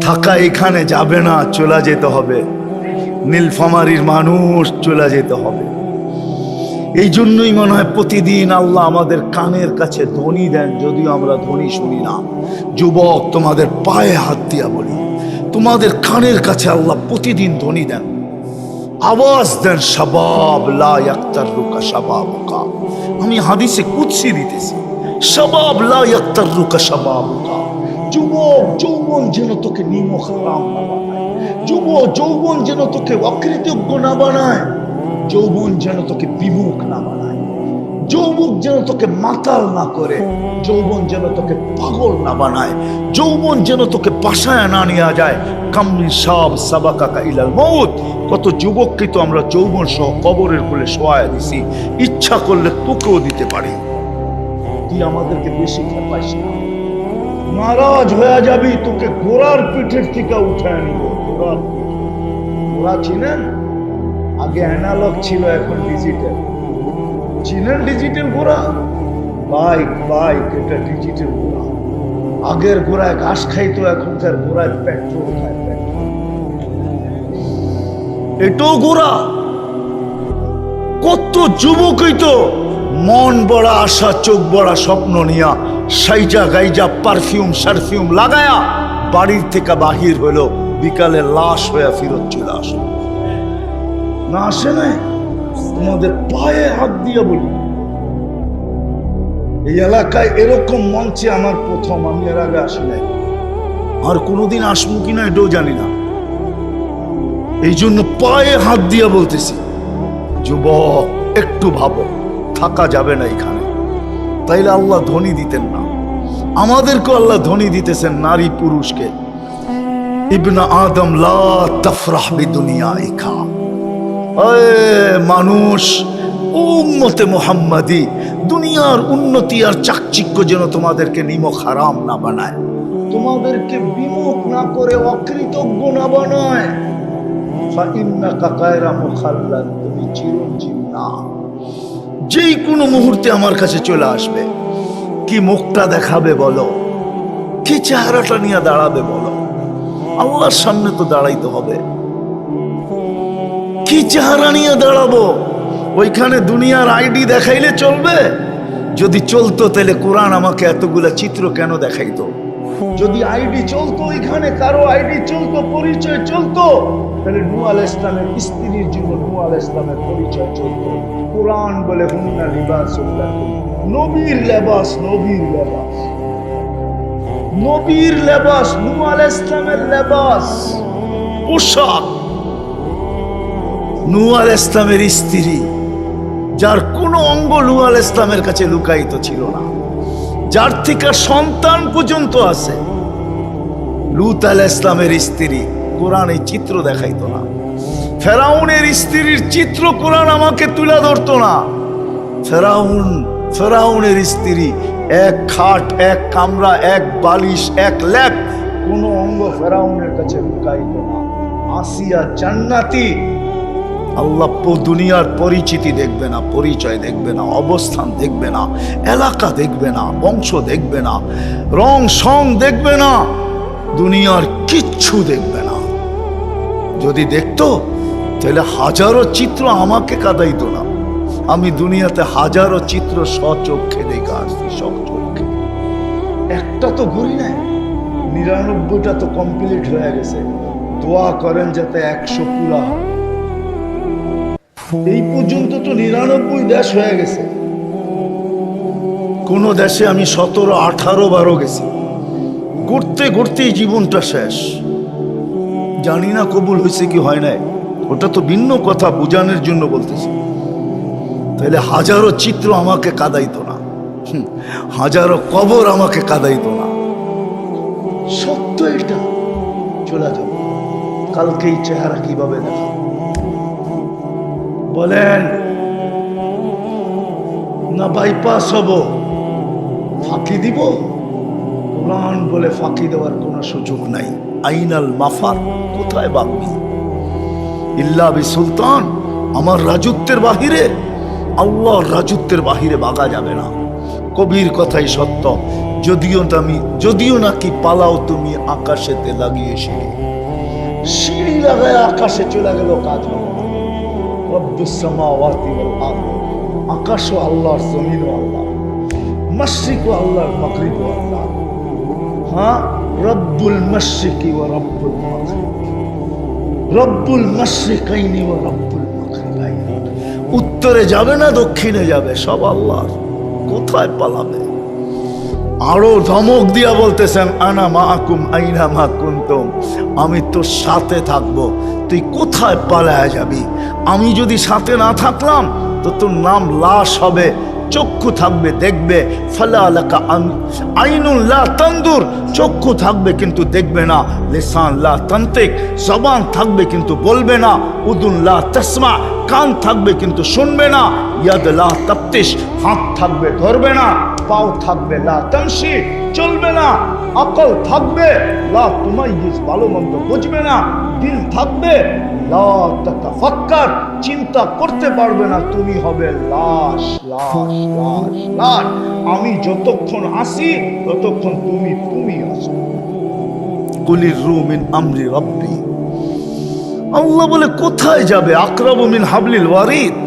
থাকা এখানে যাবে না, চলে যেতে হবে। নীলফামারির মানুষ চলে যেতে হবে। এই জন্যই মনে হয় প্রতিদিন আল্লাহ আমাদের কানের কাছে ধ্বনি দেন, যদিও আমরা ধ্বনি শুনি না। যুবক, তোমাদের পায়ে হাত দিয়া বলি, তোমাদের কানের কাছে আল্লাহ প্রতিদিন ধ্বনি দেন। আওয়াজ দেন সবাব লা ইয়াক্তার রুকা সবাবুকা আমি হাদিসে কুৎসি দিতেছি সবাব লা ইয়াক্তার রুকা সবাবুকা যুবক, যৌবন যেন তোকে নিমখ না যৌবন যেন তোকে অকৃতজ্ঞ না বানায়। যৌবন যেন তোকে বিমুখ না বানায়। যৌবন যেন তোকে মাতাল না করে। যৌবন যেন তোকে পাগল না বানায়। যৌবন যেন তোকে পাশায় না নিয়ে যায়। কামনি সব সাবাকাকা ইলাল মৌত কত যুবককে তো আমরা যৌবন সহ কবরের কোলে শোয়ায় দিছি। ইচ্ছা করলে তোকেও দিতে পারি। তুই আমাদেরকে বেশি খেপাইস না। নারাজ হয়ে যাবি, তোকে ঘোড়ার পিঠের থেকে উঠায় নিব। চিনেন? আগে অ্যানালগ ছিল, এখন ডিজিটাল চিনেন ডিজিটাল ঘোড়া বাইক বাইক এটা ডিজিটাল ঘোড়া আগের ঘোড়ায় ঘাস খাইতো, এখনকার ঘোড়ায় পেট্রোল খায় এটাও ঘোড়া কত যুবকই তো মন বড়া আশা, চোখ বড়া স্বপ্ন নিয়া সাইজা গাইজা পারফিউম সারফিউম লাগায়া বাড়ির থেকে বাহির হলো বিকালে লাশ হয়ে ফিরত চলে আসলো। না আসে নাই? তোমাদের পায়ে হাত দিয়ে বলি। এই এলাকায় এরকম মঞ্চে আমার প্রথম, আমি এর আগে আসি নাই। আর কোনোদিন আসব কিনা এটাও জানি না। এই জন্য পায়ে হাত দিয়ে বলতেছি, যুবক, একটু ভাবো, থাকা যাবে না এখানে। তাইলে আল্লাহ ধনী দিতেন না। আমাদেরকে আল্লাহ ধনী দিতেছেন নারী পুরুষকে। ইবনা আদম, লা বিদুনিয়া ইখা মানুষ, উম্মতে মোহাম্মদি, দুনিয়ার উন্নতি আর চাকচিক্য যেন তোমাদেরকে নিমক হারাম না বানায়। তোমাদেরকে বিমুখ না করে অকৃতজ্ঞ না বানায়। তুমি চিরঞ্জীব না। যেই কোনো মুহূর্তে আমার কাছে চলে আসবে। কি মুখটা দেখাবে বলো? কি চেহারাটা নিয়ে দাঁড়াবে বলো? আল্লাহর সামনে তো দাঁড়াইতে হবে। কি চেহারা নিয়ে দাঁড়াবো? ওইখানে দুনিয়ার আইডি দেখাইলে চলবে? যদি চলতো তাহলে কোরআন আমাকে এতগুলা চিত্র কেন দেখাইতো? যদি আইডি চলতো ওইখানে কারও আইডি চলতো, পরিচয় চলতো, তাহলে নু আল ইসলামের স্ত্রীর জন্য নু আল ইসলামের পরিচয় চলতো। কোরআন বলে হুন্না লিবাস নবীর লেবাস নবীর লেবাস। নবীর লেবাস নু আল ইসলামের লেবাস। পোশাক। নুয়াল ইসলামের স্ত্রী, যার কোনো অঙ্গ নুয়াল ইসলামের কাছে লুকায়িত ছিল না। যার থেকে সন্তান পর্যন্ত আছে। লুত আল ইসলামের স্ত্রী কোরআন এই চিত্র দেখাইত না। ফেরাউনের স্ত্রীর চিত্র কোরআন আমাকে তুলে ধরতো না। ফেরাউন, ফেরাউনের স্ত্রী এক খাট, এক কামরা, এক বালিশ, এক ল্যাপ কোনো অঙ্গ ফেরাউনের কাছে লুকাইত না। আসিয়া জান্নাতি আল্লাহ দুনিয়ার পরিচিতি দেখবে না, পরিচয় দেখবে না, অবস্থান দেখবে না, এলাকা দেখবে না, বংশ দেখবে না, রং সং দেখবে না, দুনিয়ার কিচ্ছু দেখবে না। যদি দেখতো, তাহলে হাজারো চিত্র আমাকে কাঁদাইতো না। আমি দুনিয়াতে হাজারো চিত্র সচক্ষে দেখা আসছি সচক্ষে একটা তো ঘুরি নাই, নিরানব্বইটা তো কমপ্লিট হয়ে গেছে। দোয়া করেন যাতে একশো পুরা হয়। এই পর্যন্ত তো নিরানব্বই দেশ হয়ে গেছে। কোন দেশে আমি সতেরো, আঠারো বারো গেছি। ঘুরতে ঘুরতেই জীবনটা শেষ। জানি না কবুল হয়েছে কি হয় নাই। ওটা তো ভিন্ন কথা, বোঝানোর জন্য বলতেছি। তাহলে হাজারো চিত্র আমাকে কাদাইতো না। হাজারো কবর আমাকে কাদাইতো না। সত্য এটা। চলে যাব। কালকে এই চেহারা কীভাবে দেখা বলেন, না বাইপাস হব, ফাঁকি দিব? কোরআন বলে ফাঁকি দেওয়ার কোনো সুযোগ নাই। আইনাল মাফার, কোথায় বাগবি ইল্লা বি সুলতান, আমার রাজত্বের বাহিরে, আল্লাহর রাজত্বের বাহিরে বাগা যাবে না। কবির কথাই সত্য, যদিও আমি, যদিও নাকি পালাও তুমি আকাশেতে লাগিয়ে সিঁড়ি। সিঁড়ি লাগায় আকাশে চলে গেল কাজ হবে আল্লাহর আল্লাহ। আল্লাহর আল্লাহ। হ্যাঁ? রব্বুল মশরিকি ওয়া রব্বুল রব্বুল মশরিকাইনি ওয়া রব্বুল উত্তরে যাবে না, দক্ষিণে যাবে, সব আল্লাহর। কোথায় পালাবে? আরও ধমক দিয়া বলতেছেন, আনা মাকুম, আইনা মা কুন্তম? আমি তোর সাথে থাকব। তুই কোথায় পালায়া যাবি? আমি যদি সাথে না থাকলাম, তো তোর নাম লাশ হবে, চক্ষু থাকবে, দেখবে। ফালা আইনুন লা তন্দুর, চক্ষু থাকবে কিন্তু দেখবে না। লেসান লা তান্ত্রিক জবান থাকবে কিন্তু বলবে না। উদুন লা তসমা, কান থাকবে কিন্তু শুনবে না। ইয়াদ লা তাপ্তিস হাত থাকবে ধরবে না। পাও থাকবে লা তামসি চলবে না, আকল থাকবে, লা তুমাইয়িজ ভালো মন্দ বুঝবে না, দিল থাকবে, লা চিন্তা করতে পারবে না, তুমি হবে লাশ লাশ লাশ আমি যতক্ষণ আসি ততক্ষণ তুমি তুমি আসো কুলির রুমিন আমরি রব্বি। আল্লাহ বলে, কোথায় যাবে? আকরাব মিন হাবলিল ওয়ারিদ।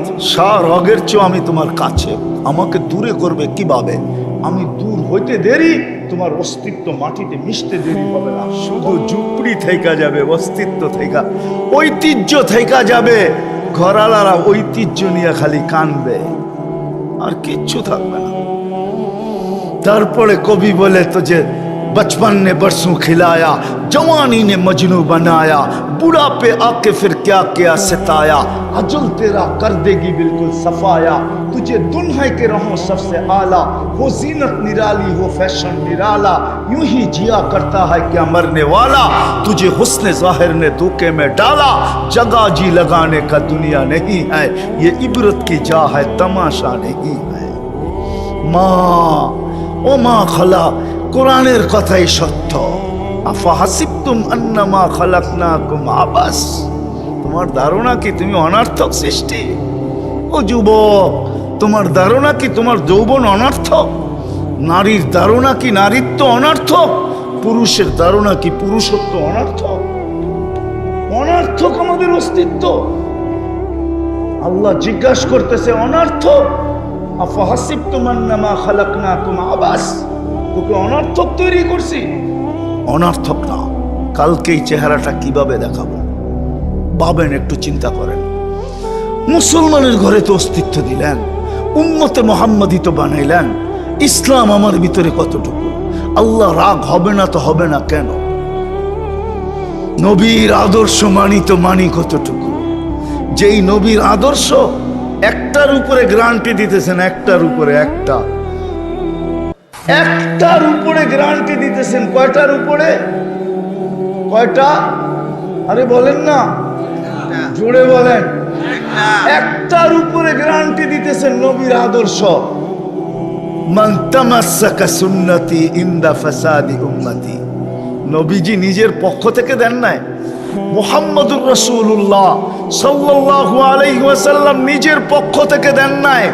রগের চেয়েও আমি তোমার কাছে, আমাকে দূরে করবে কীভাবে? আমি দূর হইতে দেরি, তোমার অস্তিত্ব মাটিতে মিশতে দেরি হবে না। শুধু ঝুপড়ি থেকে যাবে, অস্তিত্ব থেকে ঐতিহ্য থেকে যাবে। ঘরালারা ঐতিহ্য নিয়ে খালি কানবে। আর কিচ্ছু থাকবে না। তারপরে কবি বলে তো যে بچپن نے برسوں کھلایا، جوانی نے مجنو بنایا بڑا پہ آ کے پھر کیا کیا ستایا۔ عجل تیرا کر دے گی بالکل صفایا۔ تجھے دنہے کے رہوں سب سے اعلیٰ۔ ہو زینت نرالی، ہو فیشن نرالا۔ یوں ہی جیا کرتا ہے کیا مرنے والا۔ تجھے حسن ظاہر نے دھوکے میں ڈالا۔ جگہ جی لگانے کا دنیا نہیں ہے۔ یہ عبرت کی جا ہے، تماشا نہیں ہے۔ ماں، او ماں خلا কোরআনের কথাই সত্য। তোমার ধারণা কি তুমি অনার্থক সৃষ্টি? ও যুবক, তোমার ধারণা কি তোমার যৌবন অনর্থক? নারীর ধারণা কি নারীত্ব অনর্থক? পুরুষের ধারণা কি পুরুষত্ব অনর্থক? অনর্থক আমাদের অস্তিত্ব। আল্লাহ জিজ্ঞাসা করতেছে, অনর্থক? আফাহাসিব তোমার নামা খালাক না তোমা আবাস। তোকে অনর্থক তৈরি করছি। অনর্থক না কালকে এই চেহারাটা কীভাবে দেখাবো? ভাবেন একটু চিন্তা করেন। মুসলমানের ঘরে তো অস্তিত্ব দিলেন, উম্মতে মোহাম্মদী তো বানাইলেন। ইসলাম আমার ভিতরে কতটুকু? আল্লাহ রাগ হবে না তো হবে না কেন? নবীর আদর্শ মানি তো মানি কতটুকু? যেই নবীর আদর্শ একটার উপরে গ্রান্টি দিতেছেন, একটার উপরে একটা। একটার উপরে গ্রান্টি দিতেছেন। কয়টার উপরে? কয়টা? আরে বলেন না। জুড়ে বলেন। একটার উপরে গ্যারান্টি দিতেছেন নবীর আদর্শ। সুন্নতি ইনদা ফাসাদি উম্মতি। নবীজি নিজের পক্ষ থেকে দেন নাই। মুহাম্মদুর রাসূলুল্লাহ সাল্লাল্লাহু আলাইহি ওয়াসাল্লাম নিজের পক্ষ থেকে দেন নাই।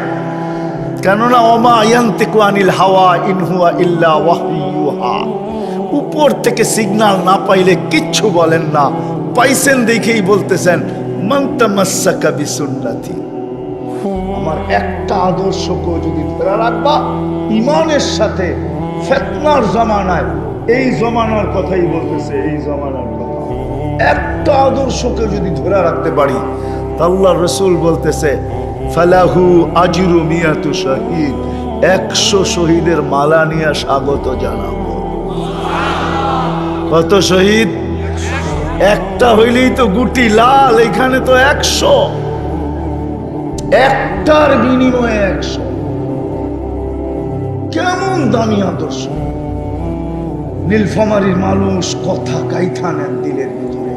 কেননা ওমা ইয়ান্তিকু আনিল হাওয়া ইন হুয়া ইল্লা ওয়াহইয়ুহা উপর থেকে সিগন্যাল না পাইলে কিচ্ছু বলেন না। পাইছেন দেখেই বলতেছেন, মান তামাসসাকা বিসুন্নতি। আমার একটা আদর্শকে যদি ধরে রাখবা, ইমানের সাথে ফেতনার জমানায়, এই জমানার কথাই বলতেছে, এই জমানার কথা। একটা আদর্শকে যদি ধরে রাখতে পারি আল্লাহ রসুল বলতেছে ফালাহু মিয়াতু একশো শহীদের মালা নিয়ে স্বাগত জানাব। কত শহীদ? একটা হইলেই তো গুটি লাল, এখানে তো একশো। একটার বিনিময়ে একশো। কেমন দামি আদর্শ। নীলফামারির মানুষ কথা গাইথা নেন দিলের ভিতরে।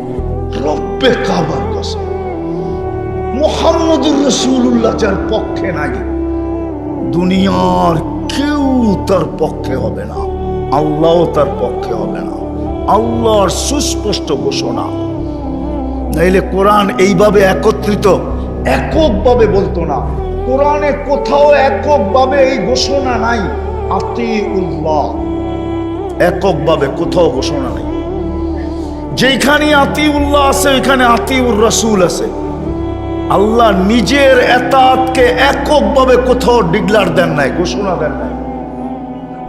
রব্বে কাবার কসম। মোহাম্মদুর রসুল্লাহ যার পক্ষে নাই। দুনিয়ার কেউ তার পক্ষে হবে না। আল্লাহ তার পক্ষে হবে না। আল্লাহর সুস্পষ্ট ঘোষণা। নাইলে কোরআন এইভাবে একত্রিত, এককভাবে বলতো না। কোরআনে কোথাও এককভাবে এই ঘোষণা নাই। আতি উল্লাহ এককভাবে কোথাও ঘোষণা নাই। যেখানে আতিউল্লাহ আছে, ওইখানে আতিউর রসুল আছে। আল্লাহ নিজের এতাতকে এককভাবে কোথাও ডিগলার দেন নাই, ঘোষণা দেন নাই,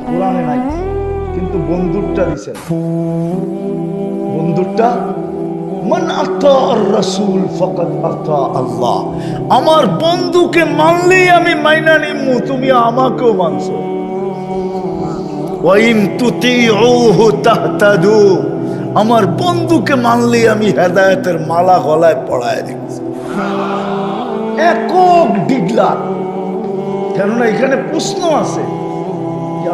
কোরআনে নাই, কিন্তু বন্ধুরটা দিছেন মান আতা আতা আল্লাহ। আমার বন্ধুকে মানলেই আমি মাইনা তুমি আমাকেও আমার বন্ধুকে মানলেই আমি হেদায়েতের মালা গলায় পড়ায় দিচ্ছি। একক ডিগলার। কেননা এখানে প্রশ্ন আছে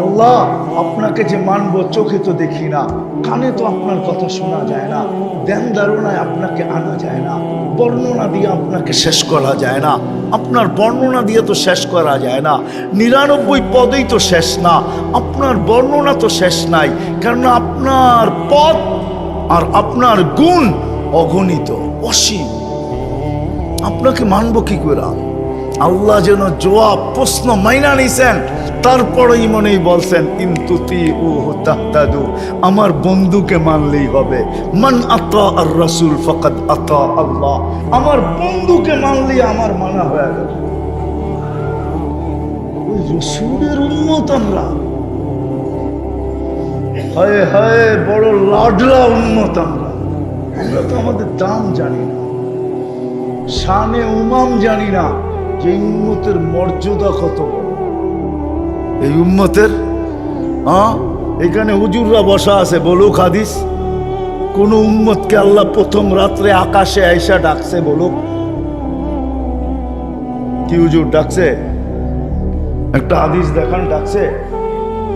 আল্লাহ আপনাকে যে মানব চোখে তো দেখি না, কানে তো আপনার কথা শোনা যায় না, ধ্যান ধারণায় আপনাকে আনা যায় না, বর্ণনা দিয়ে আপনাকে শেষ করা যায় না, আপনার বর্ণনা দিয়ে তো শেষ করা যায় না, নিরানব্বই পদেই তো শেষ না, আপনার বর্ণনা তো শেষ নাই কারণ আপনার পদ আর আপনার গুণ অগণিত, অসীম। আপনাকে মানবো কি করে আল্লাহ যেন জবাব, প্রশ্ন মাইনা নিছেন তারপরেই মনেই বলছেন ইন্তুতি ও তাহতাদু আমার বন্ধুকে মানলেই হবে। মান আতা আর রাসূল ফাকাদ আতা আল্লাহ আমার বন্ধুকে মানলেই আমার মানা হয়ে গেল। রসুলের উন্মত আমরা। হায় বড় লাডলা উন্মত আমরা। আমরা তো আমাদের দাম জানি না। শানে উমাম জানি না যে উম্মতের মর্যাদা কত এই উম্মতের? হ্যাঁ? এখানে হুজুররা বসা আছে বলুক হাদিস। কোন উম্মতকে আল্লাহ প্রথম রাত্রে আকাশে আইসা ডাকছে বলুক। কি হুজুর ডাকছে? একটা হাদিস দেখান ডাকছে।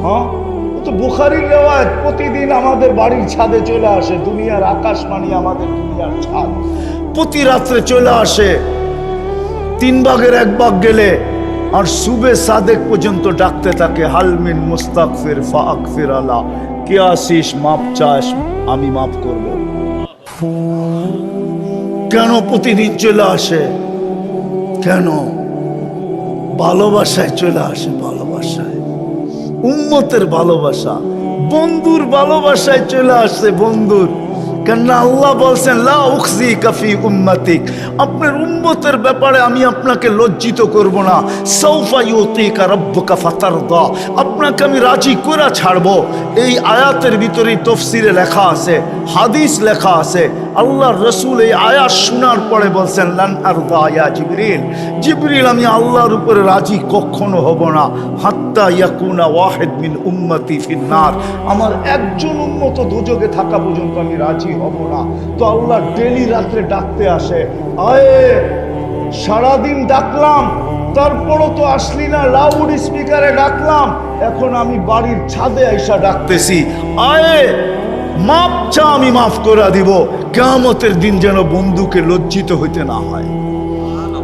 হ্যাঁ? তো বুখারির রেওয়ায়ত প্রতিদিন আমাদের বাড়ির ছাদে চলে আসে দুনিয়ার আকাশ মানি আমাদের দুনিয়ার ছাদ। প্রতি রাত্রে চলে আসে। তিন ভাগের এক ভাগ গেলে আর সুবে সাদেক পর্যন্ত ডাকতে থাকে হালমিন মুস্তাকফির ফাকফির আলা, কে আসিস, মাপ চাস, আমি মাপ করব। কেন প্রতিদিন চলে আসে? কেন? ভালোবাসায় চলে আসে ভালোবাসায়। উম্মতের ভালোবাসা, বন্ধুর ভালোবাসায় চলে আসছে বন্ধুর। কেননা আল্লাহ বলছেন, লা উকসি কাফি উম্মাতিক। আপনার উম্মতের ব্যাপারে আমি আপনাকে লজ্জিত করব না। সৌফা ইউতিকা রাব্বুকা ফাতারদা। আপনাকে আমি রাজি করে ছাড়বো। এই আয়াতের ভিতরেই তফসিরে লেখা আছে, হাদিস লেখা আছে আল্লাহর রসুল এই আয়াত শোনার পরে বলছেন, লান আরদা ইয়া জিবরিল। জিবরিল, আমি আল্লাহর উপরে রাজি কখনো হব না। হাত্তা ইয়াকুনা ওয়াহিদ মিন উম্মতি ফিন্নার। আমার একজন উম্মত দুযোগে থাকা পর্যন্ত আমি রাজি হব না। তো আল্লাহ ডেলি রাত্রে ডাকতে আসে, আয়ে, সারাদিন ডাকলাম, তারপরও তো আসলি না লাউড স্পিকারে ডাকলাম। এখন আমি বাড়ির ছাদে আইসা ডাকতেছি। আয়ে মাপ চা আমি মাফ করে দিব। কেমতের দিন যেন বন্ধুকে লজ্জিত হইতে না হয়।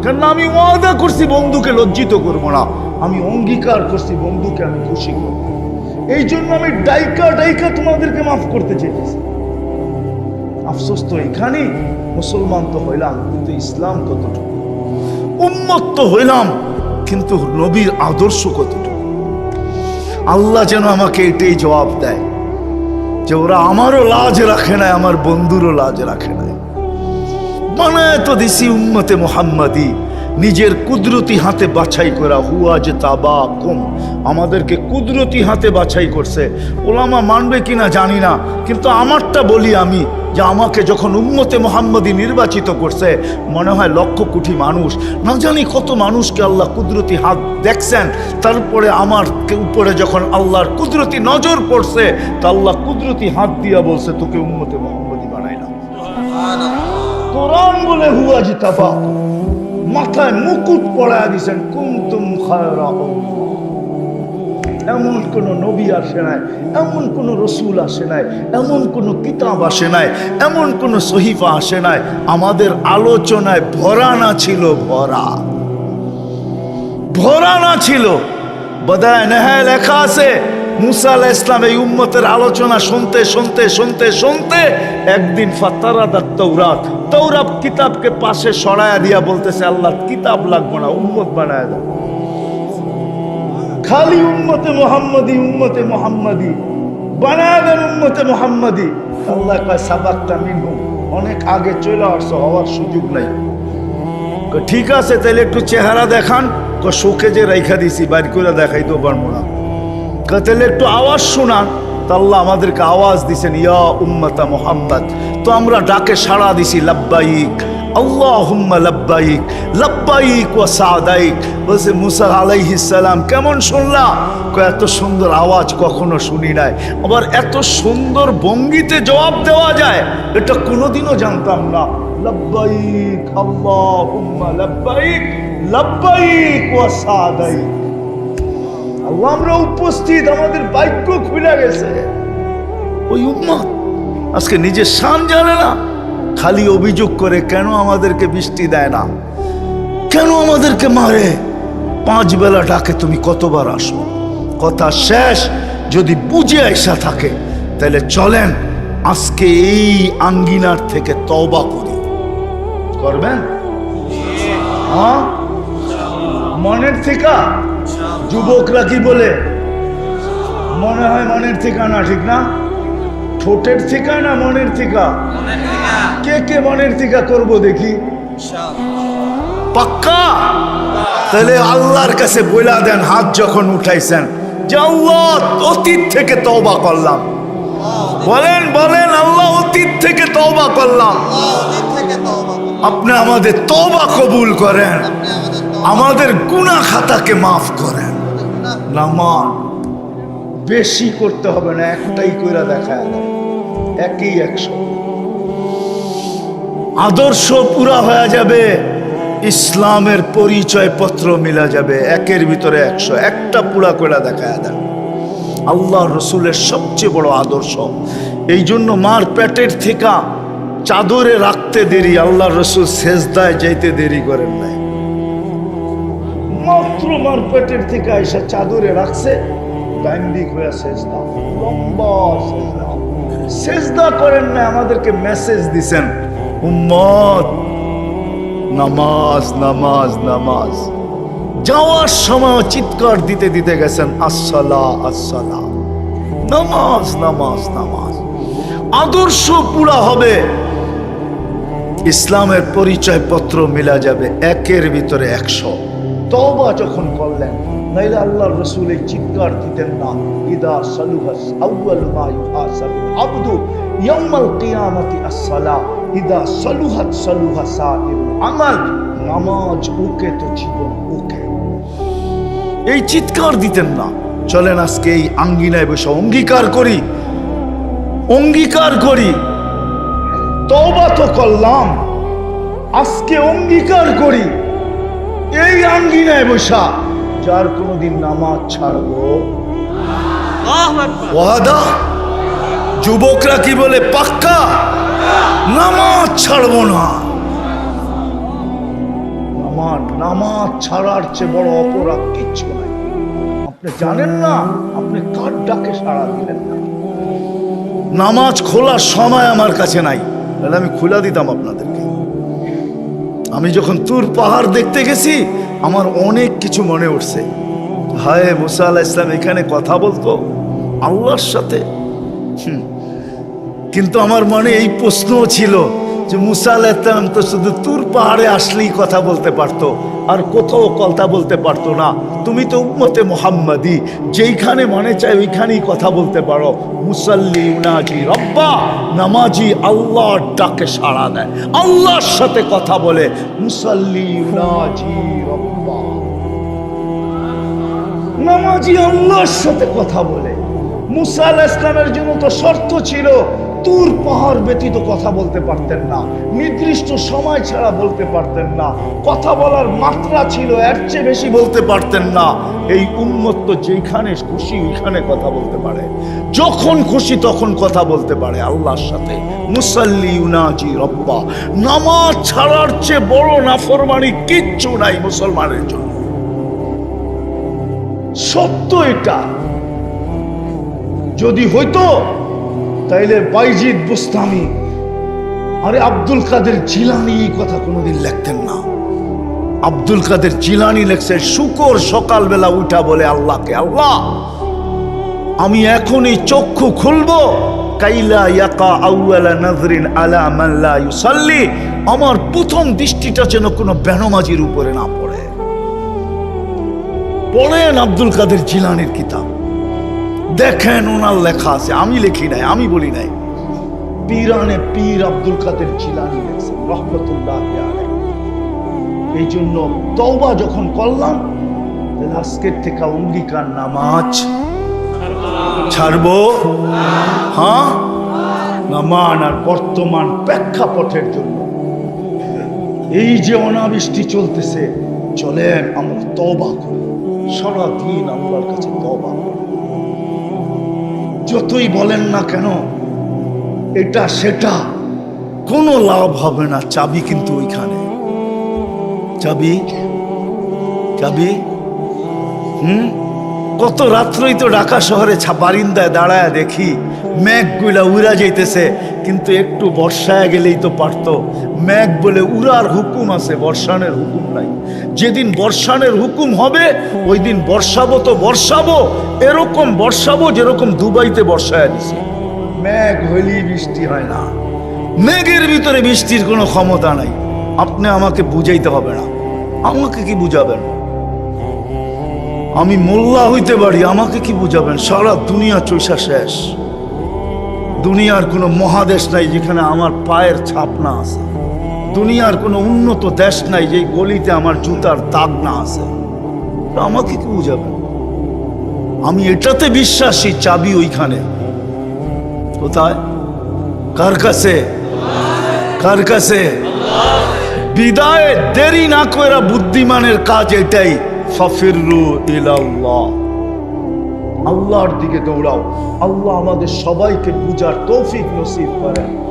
কেন আমি ওয়াদা করছি বন্ধুকে লজ্জিত করব না। আমি অঙ্গীকার করছি বন্ধুকে আমি খুশি করব এই জন্য আমি ডাইকা ডাইকা তোমাদেরকে মাফ করতে চেয়েছি আফসোস তো এখানে মুসলমান তো হইলাম, কিন্তু ইসলাম কতটুকু? উন্মত তো হইলাম, কিন্তু নবীর আদর্শ কতটুকু? আল্লাহ যেন আমাকে এটাই জবাব দেয়। যে ওরা আমারও লাজ রাখে নাই, আমার বন্ধুরও লাজ রাখে নাই। মানে তো দিছি উম্মতে মোহাম্মদী নিজের কুদরতি হাতে বাছাই করা হুয়া যে তাবা কম। আমাদেরকে কুদরতি হাতে বাছাই করছে। ওলামা মানবে কিনা জানি না কিন্তু আমারটা বলি আমি যে আমাকে যখন উম্মতে মোহাম্মদী নির্বাচিত করছে মনে হয় লক্ষ কোটি মানুষ। না জানি কত মানুষকে আল্লাহ কুদরতি হাত দেখছেন তারপরে আমার উপরে যখন আল্লাহর কুদরতি নজর পড়ছে তা আল্লাহ কুদরতি হাত দিয়া বলছে তোকে উম্মতে মোহাম্মদী বানাই না। কোরআন বলে হুয়া জিতাবা মাথায় মুকুট পড়ায় দিছেন কুমতুম। এমন কোন নবী আসে নাই, এমন কোন রসুল আসে নাই, এমন কোন কিতাব আসে নাই, এমন কোন সহিফা আসে নাই। আমাদের আলোচনায় ভরা না ছিল, ভরা। ভরা না ছিল। বোধহয় নেহায় লেখা আছে মুসা আলাহ ইসলাম এই উম্মতের আলোচনা শুনতে শুনতে শুনতে শুনতে একদিন ফাতারাদা তৌরাত তৌরাত কিতাবকে পাশে সরায়া দিয়া বলতেছে আল্লাহ কিতাব লাগবো না উম্মত বানায় দাও। খালি উম্মতে মোহাম্মদী উম্মতে মোহাম্মদী বানায় দেন উম্মতে মোহাম্মদী। আল্লাহ কয় মিনহু অনেক আগে চলে আসছো হওয়ার সুযোগ নাই। ঠিক আছে তাহলে একটু চেহারা দেখান। ক শোকে যে রেখা দিছি বাইর করে দেখাইতেও পারব না। কয়, তাহলে একটু আওয়াজ শোনান তা আমাদেরকে আওয়াজ দিছেন, ইয়া উম্মতা মোহাম্মদ। তো আমরা ডাকে সাড়া দিছি, লাব্বাইক, আল্লাহুম্মা লাব্বাইক লাব্বাইক ওয়া সাদাইক। বলছে, মুসা আলাইহিস সালাম, কেমন শুনলা? এত সুন্দর আওয়াজ কখনো শুনি নাই। আবার এত সুন্দর ভঙ্গিতে জবাব দেওয়া যায়, এটা কোনোদিনও জানতাম না। লাব্বাইক, আল্লাহুম্মা লাব্বাইক লাব্বাইক ওয়া সাদাইক। আল্লাহ, আমরা উপস্থিত, আমাদের বাক্য খুলে গেছে। ওই উম্মত, আজকে নিজের শান জানে না, খালি অভিযোগ করে কেন আমাদেরকে বৃষ্টি দেয় না? কেন আমাদেরকে মারে? পাঁচ বেলা ডাকে, তুমি কতবার আসো? কথা শেষ, যদি বুঝে আইসা থাকে, তাহলে চলেন, আজকে এই আঙ্গিনার থেকে তওবা করি। করবেন? হ্যাঁ? মনের থেকে? যুবকরা কি বলে? মনে হয় মনের থেকে না ঠিক না? ঠোঁটের থেকে না মনের থেকে কে কে মনের থেকে করব দেখি? পাক্কা? তাহলে আল্লাহর কাছে বইলা দেন হাত যখন উঠাইছেন। যে আল্লাহ অতীত থেকে তওবা করলাম। বলেন বলেন আল্লাহ অতীত থেকে তওবা করলাম। আপনি আমাদের তওবা কবুল করেন। আমাদের গুনাহ খাতাকে মাফ করেন। নামান বেশি করতে হবে না একটাই কইরা দেখা একই একশো। আদর্শ পুরা হয়ে যাবে ইসলামের পরিচয় পত্র মিলা যাবে একের ভিতরে একশো। একটা পুরা করে দেখা দেন আল্লাহ রসুলের সবচেয়ে বড় আদর্শ। এই জন্য মার পেটের থেকে চাদরে রাখতে দেরি আল্লাহ রসুল শেষদায় যাইতে দেরি করেন নাই। মাত্র পেটের থেকে আইসা চাদরে রাখছে মেসেজ দিছেন নামাজ নামাজ নামাজ। যাওয়ার সময় চিৎকার দিতে দিতে গেছেন নামাজ নামাজ নামাজ। আদর্শ পুরা হবে। ইসলামের পরিচয় পত্র মিলা যাবে একের ভিতরে একশো। তবা যখন করলেন, নাইলে আল্লাহ রসুল এই চিৎকার দিতেন না। ইদা সালুহাস আউয়াল মা ইউহাসাবু আবদু ইয়াউমাল কিয়ামাতি আসসালা। ইদা সালুহাত সালুহা আমাল নামাজ ওকে তো জীবন ওকে। এই চিৎকার দিতেন না। চলেন আজকে এই আঙ্গিনায় বসে অঙ্গীকার করি। অঙ্গীকার করি। তওবা তো করলাম। আজকে অঙ্গীকার করি। এই আঙ্গিনায় বসা যার কোনোদিন নামাজ ছাড়বো। ওয়াদা? যুবকরা কি বলে পাক্কা? নামাজ ছাড়বো না। নামাজ নামাজ ছাড়ার চেয়ে বড় অপরাধ কিচ্ছু নাই। আপনি জানেন না আপনি কার ডাকে সাড়া দিলেন না। নামাজ খোলার সময় আমার কাছে নাই। তাহলে আমি খুলে দিতাম আপনাদেরকে আমি যখন তুর পাহাড় দেখতে গেছি, আমার অনেক কিছু মনে উঠছে হায় মুসা আল্লাহ ইসলাম এখানে কথা বলতো আল্লাহর সাথে। কিন্তু আমার মনে এই প্রশ্নও ছিল যে মুসা আল্লাহ ইসলাম তো শুধু তুর পাহাড়ে আসলেই কথা বলতে পারতো, আর কোথাও কথা বলতে পারতো না। তুমি তো উম্মতে মোহাম্মদি, যেইখানে মনে চায় ওইখানেই কথা বলতে পারো। মুসাল্লি উনাজি রব্বা, নামাজি আল্লাহর ডাকে সাড়া দেয়। আল্লাহর সাথে কথা বলে, মুসাল্লি উনাজি রব্বা। নামাজি আল্লাহর সাথে কথা বলে। মুসা আলাহ ইসলামের জন্য তো শর্ত ছিল তুর পাহাড় ব্যতীত কথা বলতে পারতেন না। নির্দিষ্ট সময় ছাড়া বলতে পারতেন না। কথা বলার মাত্রা ছিল এর চেয়ে বেশি বলতে পারতেন না। এই উন্মত্ত যেখানে খুশি, ওইখানে কথা বলতে পারে। যখন খুশি, তখন কথা বলতে পারে আল্লাহর সাথে। মুসাল্লি উনাজি রব্বা। নামাজ ছাড়ার চেয়ে বড় নাফরমানি কিচ্ছু নাই মুসলমানের জন্য। সত্য এটা। যদি হইতো তাইলে বাইজিদ বুস্তামি। আরে আব্দুল কাদের জিলানি এই কথা কোনোদিন লিখতেন না। আব্দুল কাদের জিলানি লেখছে, শুকর সকালবেলা উঠা বলে আল্লাহকে, আল্লাহ, আমি এখনই চক্ষু খুলবো। কাইলা ইয়াকা আউয়ালা নাজরিন আলা মান লা ইউসাল্লি, আমার প্রথম দৃষ্টিটা যেন কোনো বেনমাজির উপরে না পড়ে। পড়েন আব্দুল কাদের জিলানির কিতাব। দেখেন ওনার লেখা আছে, আমি লিখি নাই, আমি বলি নাই। পীরানে পীর আব্দুল কাদের জিলানি লেখছেন রহমতুল্লাহ এই জন্য তওবা যখন করলাম আজকের থেকে অঙ্গীকার নামাজ ছাড়বো। হ্যাঁ? নামান আর বর্তমান প্রেক্ষাপটের জন্য। এই যে অনাবৃষ্টি চলতেছে, চলেন আমরা তবা করি। সারাদিন আল্লাহর কাছে তবা করি। যতই বলেন না কেন, এটা সেটা, কোনো লাভ হবে না চাবি কিন্তু ওইখানে। চাবি? চাবি? হুম? কত রাত্রই তো ঢাকা শহরে বারিন্দায় দাঁড়ায় দেখি, মেঘগুলা উড়া যাইতেছে, কিন্তু একটু বর্ষায় গেলেই তো পারতো। মেঘ বলে উড়ার হুকুম আছে বর্ষানের হুকুম নাই। যেদিন বর্ষানের হুকুম হবে ওই দিন বর্ষাবো তো বর্ষাবো, এরকম বর্ষাবো যেরকম দুবাইতে বর্ষায় দিছে। মেঘ হইলেই বৃষ্টি হয় না। মেঘের ভিতরে বৃষ্টির কোনো ক্ষমতা নাই। আপনি আমাকে বুঝাইতে হবে না। আমাকে কি বুঝাবেন? আমি মোল্লা হইতে পারি, আমাকে কি বুঝাবেন? সারা দুনিয়া চৈসা শেষ। দুনিয়ার কোনো মহাদেশ নাই যেখানে আমার পায়ের ছাপ না আছে। দুনিয়ার কোনো উন্নত দেশ নাই যে গলিতে আমার জুতার দাগ না আছে। আমাকে কি বুঝাবেন? আমি এটাতে বিশ্বাসী চাবি ওইখানে। কোথায়? কার কাছে? কার কাছে? বিদায়, দেরি না করে বুদ্ধিমানের কাজ এটাই। আল্লাহর দিকে দৌড়াও। আল্লাহ আমাদের সবাইকে বুঝার তৌফিক নসিব করেন।